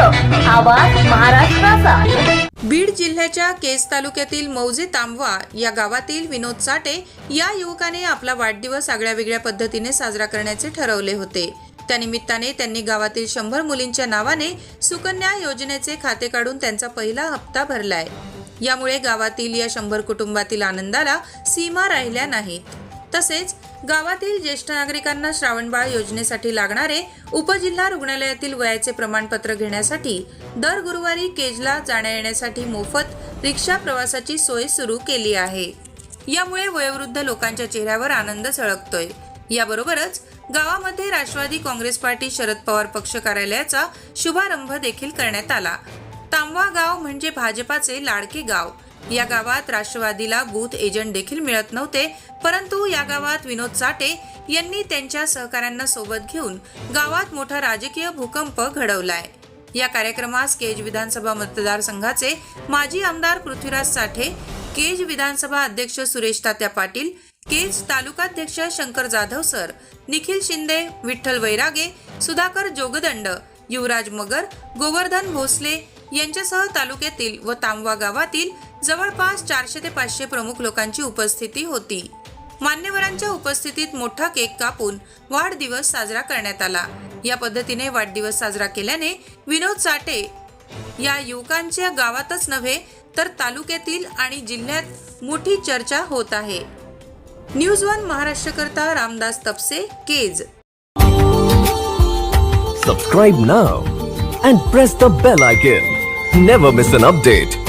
महाराष्ट्र आवाज महाराष्ट्राचा. बीड जिल्ह्याच्या केज तालुक्यातील मौजे तांबवा या गावातील विनोद साठे या युवकाने आपला वाढदिवस आगळ्या वेगळ्या पद्धतीने साजरा करण्याचे ठरवले होते. त्यानिमित्ताने त्यांनी गावातील शंभर मुलींच्या नावाने सुकन्या योजनेचे खाते काढून त्यांचा पहिला हप्ता भरलाय. यामुळे गावातील या शंभर कुटुंबातील आनंदाला सीमा राहिल्या नाहीत. तसेच गावातील ज्येष्ठ नागरिकांना श्रावणबाळ योजनेसाठी लागणारे उपजिल्हा रुग्णालयातील वयाचे प्रमाणपत्र घेण्यासाठी दर गुरुवारी केजला जाण्या येण्यासाठी मोफत रिक्षा प्रवासाची सोय सुरू केली आहे. यामुळे वयोवृद्ध लोकांच्या चेहऱ्यावर आनंद झळकतोय याबरोबरच गावामध्ये राष्ट्रवादी काँग्रेस पार्टी शरद पवार पक्ष कार्यालयाचा शुभारंभ देखील करण्यात आला. तांबवा गाव म्हणजे भाजपाचे लाडके गाव. या गावात राष्ट्रवादीला बूथ एजंट देखील मिळत नव्हते परंतु या गावात विनोद साठे यांनी त्यांच्या सहकाऱ्यांना सोबत घेऊन गावात मोठा राजकीय भूकंप घडवलाय. या कार्यक्रमास केज विधानसभा मतदारसंघाचे माजी आमदार पृथ्वीराज साठे केज विधानसभा अध्यक्ष सुरेश तात्या पाटील केज तालुकाध्यक्ष शंकर जाधव सर निखिल शिंदे विठ्ठल वैरागे सुधाकर जोगदंड युवराज मगर गोवर्धन भोसले यांच्यासह तालुक्यातील व तांबवा गावातील जवळपास चारशे ते पाचशे प्रमुख लोकांची उपस्थिती होती. मान्यवरांच्या उपस्थितीत मोठा केक कापून वाढदिवस साजरा करण्यात आला. या पद्धतीने वाढदिवस साजरा केल्याने विनोद साठे या युवकांच्या गावातच नव्हे तर तालुक्यातील आणि जिल्ह्यात मोठी चर्चा होत आहे. News one महाराष्ट्रकरता Ramdas Tapse Kej. Subscribe now and press the bell icon never miss an update